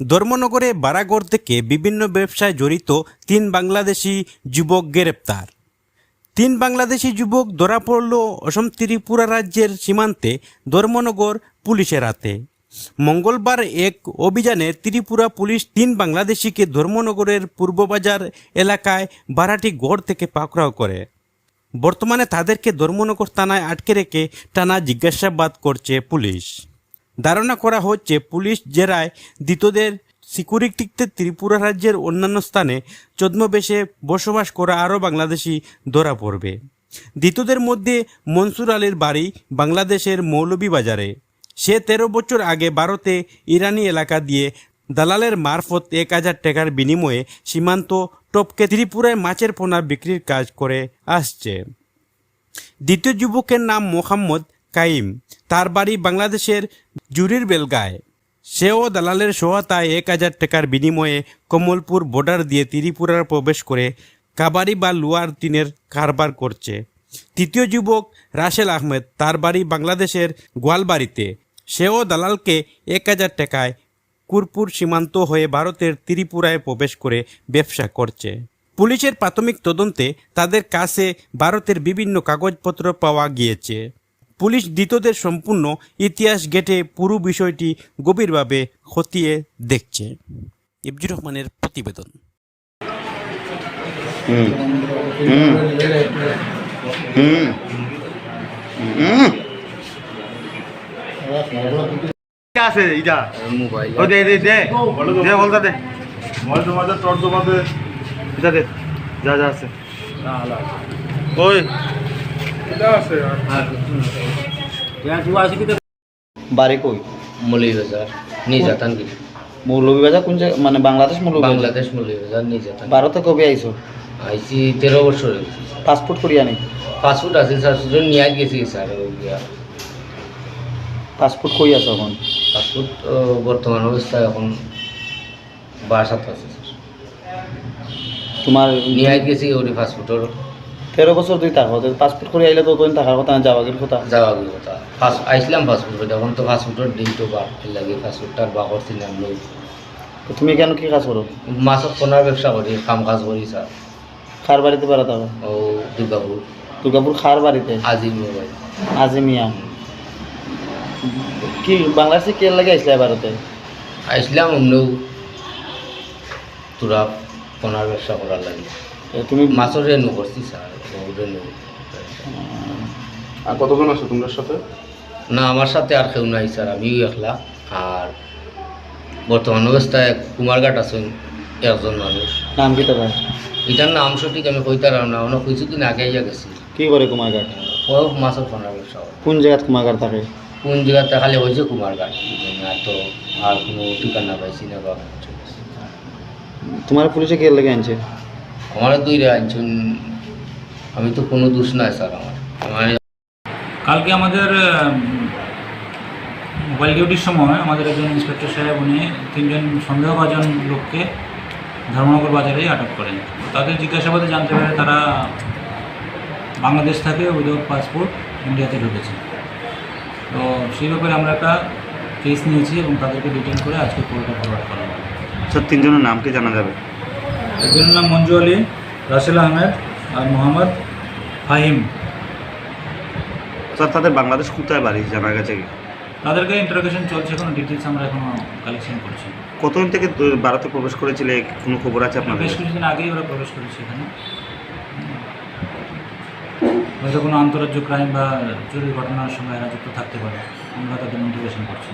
ধর্মনগরে বারাগড় থেকে বিভিন্ন ব্যবসায় জড়িত তিন বাংলাদেশি যুবক গ্রেপ্তার। তিন বাংলাদেশি যুবক ধরা পড়ল অসম ত্রিপুরা রাজ্যের সীমান্তে ধর্মনগর পুলিশের হাতে। মঙ্গলবার এক অভিযানে ত্রিপুরা পুলিশ তিন বাংলাদেশিকে ধর্মনগরের পূর্ববাজার এলাকায় বারাটি গড় থেকে পাকড়াও করে। বর্তমানে তাদেরকে ধর্মনগর থানায় আটকে রেখে টানা জিজ্ঞাসাবাদ করছে পুলিশ। ধারণা করা হচ্ছে পুলিশ জেরায় দ্বিতদের সিকিউরিটিতে ত্রিপুরা রাজ্যের অন্যান্য স্থানে ছদ্মবেশে বসবাস করা আরও বাংলাদেশি ধরা পড়বে। দ্বিতদের মধ্যে মনসুর আলীর বাড়ি বাংলাদেশের মৌলভীবাজারে। সে তেরো বছর আগে ভারতে ইরানি এলাকা দিয়ে দালালের মারফত এক হাজার টাকার বিনিময়ে সীমান্ত টপকে ত্রিপুরায় মাছের পোনা বিক্রির কাজ করে আসছে। দ্বিতীয় যুবকের নাম মোহাম্মদ কাইম। তার বাড়ি বাংলাদেশের জুরির বেলগায়। সেও দালালের সহায়তায় এক হাজার টাকার বিনিময়ে কমলপুর বর্ডার দিয়ে ত্রিপুরার প্রবেশ করে কাবারি বা লুয়ার তিনের কারবার করছে। তৃতীয় যুবক রাসেল আহমেদ তার বাড়ি বাংলাদেশের গোয়ালবাড়িতে। সেও দালালকে এক হাজার টাকায় কুরপুর সীমান্ত হয়ে ভারতের ত্রিপুরায় প্রবেশ করে ব্যবসা করছে। পুলিশের প্রাথমিক তদন্তে তাদের কাছে ভারতের বিভিন্ন কাগজপত্র পাওয়া গিয়েছে। পুলিশ দ্বিতদের সম্পূর্ণ ইতিহাস ঘেটে পুরো বিষয়টি গভীরভাবে খতিয়ে দেখছে। ইবজুর রহমানের প্রতিবেদন। হুম। হুম। হুম। হুম। আছে এটা। মোবাইল। ও দে দে দে। দে বলতা দে। মোবাইল জমাতে টর্চ জমাতে এটা দে। যা যা আছে। ওই। বাড়ি কই? মৌলভীবাজার নির্যাতনগিরি মৌলভীবাজার কোন জায়গা মানে বাংলাদেশ বাংলাদেশ মৌলভীবাজার নির্যাতন। ভারতে কবে আইছো? আইসি তেরো বছর পাসপোর্ট করিয়া নি পাসপোর্ট আছে স্যার সুজন নিয়ে গেছি স্যার পাসপোর্ট কই আছো এখন? পাসপোর্ট বর্তমান অবস্থায় এখন বাসাত আছে স্যার। তোমার নিয়ে গেছি ওরি পাসপোর্টের। তেরো বছর তুই থাকো পাসপোর্ট করে আইলে তো তুমি থাকার কথা যাওয়া গেল কথা? যাওয়া গেল কথা। পাস আইসলাম পাসপোর্ট এখন তো পাসপোর্টের ডেট বার লাগে পাসপোর্টটার বা করছি না লোক তুমি কেন কি কাজ করো মাছত পোনার ব্যবসা করি কাম কাজ করি স্যার খার বাড়িতে বেড়া থাকো ও দুর্গাপুর দুর্গাপুর খার বাড়িতে আজিম মোবাইল আজিমিয়া। কি বাংলাদেশে কে লাগে আইসলে ভারতে আইসলাম অমনেও তোরা পোনার ব্যবসা করার লাগে। তুমি মাছের রেনু করছি স্যার রেনু আর কতজন আছে তোমাদের সাথে? না আমার সাথে আর কেউ নাই স্যার আমিও একলা। আর বর্তমান অবস্থায় কুমারঘাট আছেন একজন মানুষ। নাম কি তোমার এটার নাম সঠিক আমি কইতারাম না অনেক কিছুদিন আগে আইয়া গেছি। কি করে কুমারঘাট? ও মাছের পোনার ব্যবসা কোন জায়গাত কুমারঘাট থাকে? কোন জায়গাতে খালি হয়েছে কুমারঘাট আর তো আর কোনো ঠিকানা পাইছি না বা। তোমার পুলিশে কে লাগে আনছে? আমার দুই রে আনছেন আমি তো কোনো দোষ নাই স্যার আমার আমার কালকে আমাদের মোবাইল ডিউটির সময় আমাদের একজন ইন্সপেক্টর সাহেব উনি তিনজন সন্দেহভাজন লোককে ধর্মনগর বাজারে আটক করেন। তাদের জিজ্ঞাসাবাদে জানতে পারে তারা বাংলাদেশ থেকে উইদাউট পাসপোর্ট ইন্ডিয়াতে ঢুকেছে। তো সেই ব্যাপারে আমরা একটা কেস নিয়েছি এবং তাদেরকে ডিটেন করে আজকে কোর্টে ফরওয়ার্ড করা হবে। স্যার তিনজনের নাম কি জানা যাবে? একজনের নাম মঞ্জু আলী রাসেল আহমেদ আর মোহাম্মদ ফাহিম। স্যার তাদের বাংলাদেশ কোথায় বাড়ি জানা গেছে কি? তাদেরকে ইন্টারোগেশন চলছে কোনো ডিটেলস আমরা এখনও কালেকশন করছি। কতদিন থেকে ভারতে প্রবেশ করেছিলে? কোনো খবর আছে আপনাদের? বেশ কিছুদিন আগেই ওরা প্রবেশ করেছে এখানে। হয়তো কোনো আন্তরাজ্য ক্রাইম বা চুরির ঘটনার সঙ্গে এরা যুক্ত থাকতে পারে। আমরা তাদের ইন্টিগ্রেশন করছি।